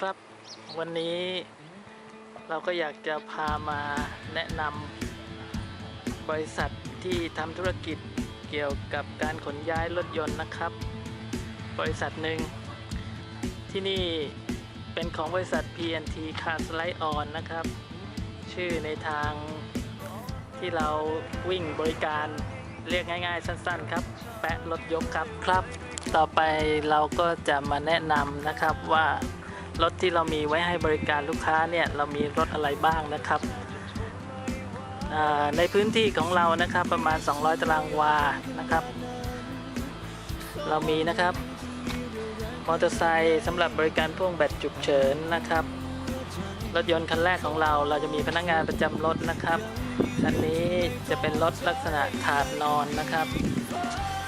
ครับ วันนี้เราก็อยากจะพามาแนะนำบริษัทที่ทำธุรกิจเกี่ยวกับการขนย้ายรถยนต์นะครับ บริษัทหนึ่งที่นี่เป็นของบริษัท PNT Car Slide On นะครับ ชื่อในทางที่เราวิ่งบริการเรียกง่ายๆ สั้นๆ ครับ แปะรถยกครับครับ ต่อไปเราก็จะมาแนะนำนะครับว่า รถที่เรามีไว้ให้บริการลูกค้าเนี่ยเรามีรถอะไรบ้างนะครับ ในพื้นที่ของเรานะครับประมาณ 200 ตารางวานะครับ เรามีนะครับมอเตอร์ไซค์สำหรับบริการพ่วงแบตฉุกเฉินนะครับ รถยนต์คันแรกของเราเราจะมีพนักงานประจำรถนะครับคันนี้จะเป็นรถลักษณะถาดนอนนะครับ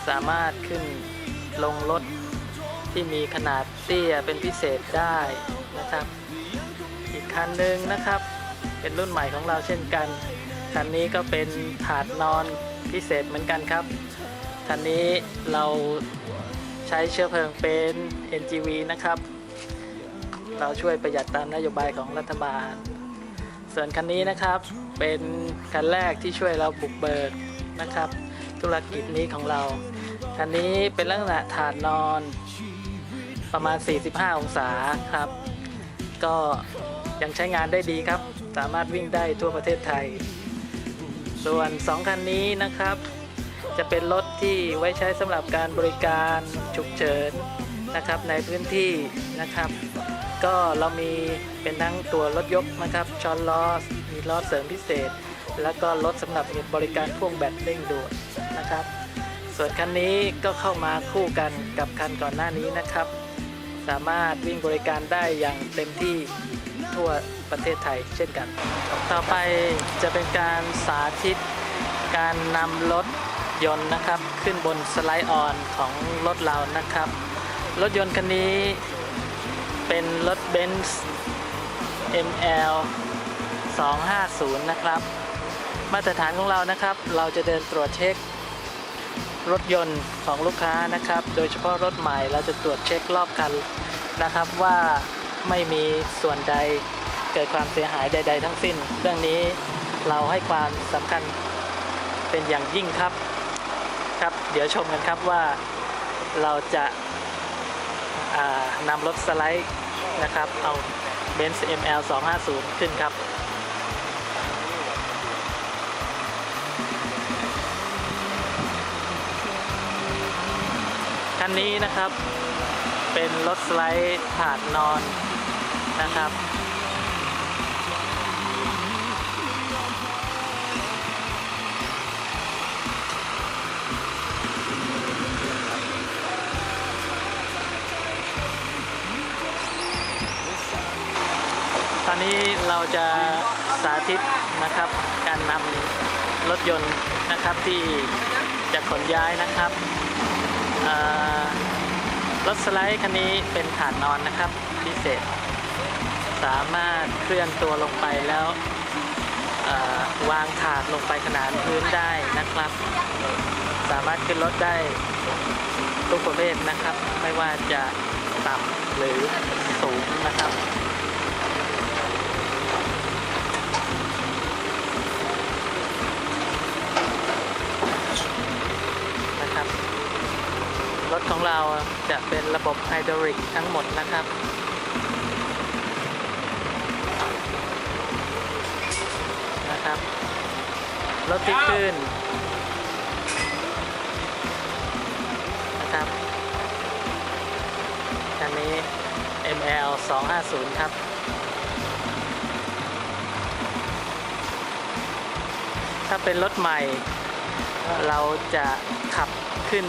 สามารถขึ้นลงรถ ที่มีขนาดเตี้ยเป็นพิเศษได้นะครับ อีกคันหนึ่งนะครับ เป็นรุ่นใหม่ของเราเช่นกัน คันนี้ก็เป็นถาดนอนพิเศษเหมือนกันครับ คันนี้เราใช้เชื้อเพลิงเป็น NGV นะครับ เราช่วยประหยัดตามนโยบายของรัฐบาล ส่วนคันนี้นะครับเป็นคันแรกที่ช่วยเราบุกเบิกนะครับ ธุรกิจนี้ของเรา คันนี้เป็นลักษณะถาดนอน ประมาณ 45 องศาครับ ก็ยังใช้งานได้ดีครับ สามารถวิ่งได้ทั่วประเทศไทย ส่วน 2 คันนี้นะครับ จะเป็นรถที่ไว้ใช้สำหรับการบริการฉุกเฉินนะครับในพื้นที่นะครับ ก็เรามีเป็นทั้งตัวรถยกนะครับช้อนล้อมีล้อเสริมพิเศษ แล้วก็รถสำหรับบริการพ่วงแบตเร่งด่วนนะครับ ส่วนคันนี้ก็เข้ามาคู่กันกับคันก่อนหน้านี้นะครับ สามารถวิ่งบริการได้อย่างเต็มที่ทั่วประเทศไทยเช่นกัน ต่อไปจะเป็นการสาธิตการนำรถยนต์นะครับ ขึ้นบนสไลด์ออนของรถเรานะครับ รถยนต์คันนี้เป็นรถเบนซ์ ML 250 นะครับ มาตรฐานของเรานะครับ เราจะเดินตรวจเช็ค รถยนต์ของลูกค้านะครับ โดยเฉพาะรถใหม่เราจะตรวจเช็ครอบคันนะครับว่าไม่มีส่วนใดเกิดความเสียหายใด ๆ ทั้งสิ้น เรื่องนี้เราให้ความสำคัญเป็นอย่างยิ่งครับครับ เดี๋ยวชมกันครับว่าเราจะานำรถสไลด์นะครับ เอา Benz ML 250 ขึ้นครับ คันนี้นะครับ เป็นรถสไลด์ถาดนอนนะครับ ตอนนี้เราจะสาธิตนะครับการนำรถยนต์นะครับที่จะขนย้ายนะครับ รถสไลด์คันนี้เป็นฐานนอนนะครับ พิเศษ สามารถเคลื่อนตัวลงไปแล้ววางถาดลงไปขนานพื้นได้นะครับ สามารถขึ้นรถได้ทุกประเภทนะครับ ไม่ว่าจะต่ำหรือสูงนะครับ ถของเราจะเป็นระบบไฮดรอลิกทั้งหมดนะครับ นะครับ รถที่ขึ้นนะครับคันนี้ ML 250 ครับถ้าเป็นรถใหม่ เราจะขับขึ้น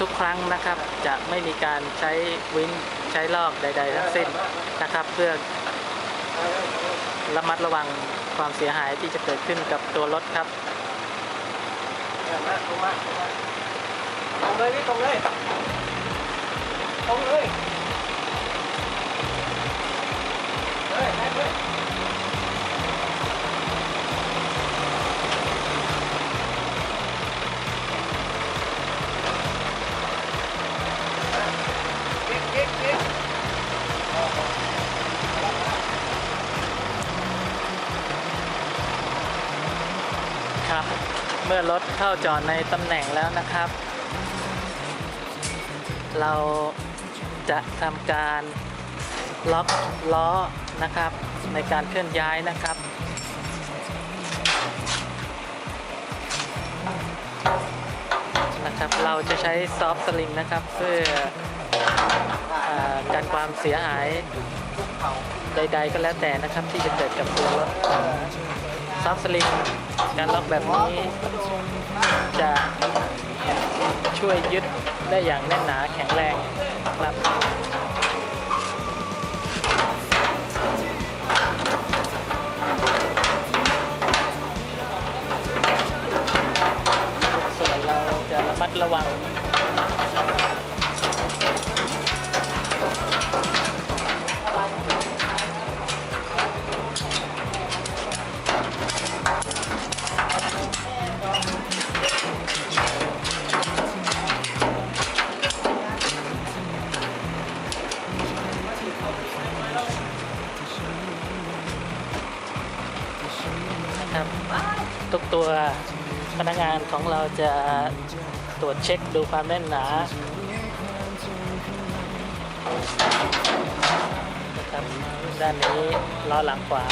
ทุกครั้งนะครับ จะไม่มีการใช้วินใช้ลอกใด ๆ ทั้งสิ้นนะครับ เพื่อระมัดระวังความเสียหายที่จะเกิดขึ้นกับตัวรถครับตรงเลยนี่ตรงเลยตรงเลย เมื่อรถเข้าจอดในตำแหน่งแล้วนะครับ เราจะทำการล็อกล้อนะครับ ในการเคลื่อนย้ายนะครับนะครับ เราจะใช้ซอฟต์สลิงนะครับ เพื่ออการความเสียหายใด ๆ ก็แล้วแต่นะครับที่จะเกิดกับตัวรถ ซอฟต์สลิงการล็อกแบบนี้จะช่วยยึดได้อย่างแน่นหนาแข็งแรงครับ นะครับทุกตัวพนักงานของเราจะตรวจเช็คดูความแน่นหนาครับด้านนี้ล้อหลังขวา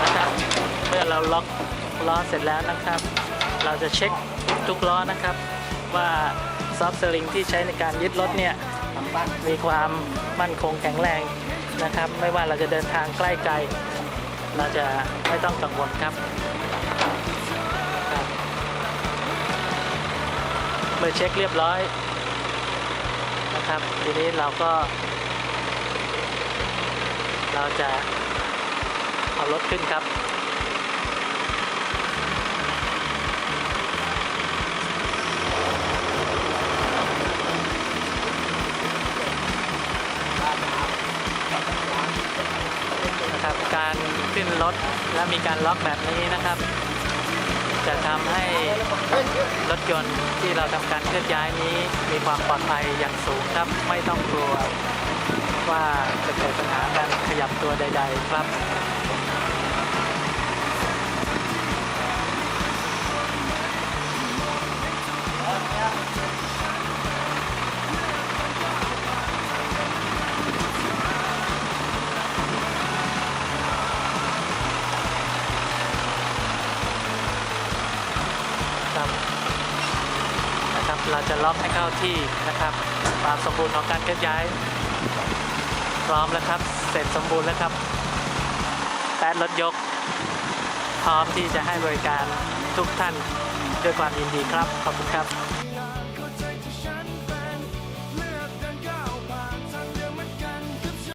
นะครับเมื่อเราล็อกล้อเสร็จแล้วนะครับ เราจะเช็คทุกล้อนะครับ ว่าซอฟต์สลิงที่ใช้ในการยึดรถเนี่ยมีความมั่นคงแข็งแรงนะครับ ไม่ว่าเราจะเดินทางใกล้ไกล เราจะไม่ต้องกังวลครับครับเมื่อเช็คเรียบร้อยนะครับ ทีนี้เราก็ เราจะเอารถขึ้นครับ นะครับ การขึ้นรถและมีการล็อกแบบนี้นะครับ จะทำให้รถยนต์ที่เราทำการเคลื่อนย้ายนี้ มีความปลอดภัยอย่างสูงครับ ไม่ต้องกลัวว่าจะเกิดปัญหาการขยับตัวใด ๆ ครับครับ จะล็อกให้เข้าที่นะครับความสมบูรณ์ของการเคลื่อนย้าย พร้อมแล้วครับ เสร็จสมบูรณ์แล้วครับแป๊ดรถยก พร้อมที่จะให้บริการทุกท่านด้วยความยินดีครับ ขอบคุณครับ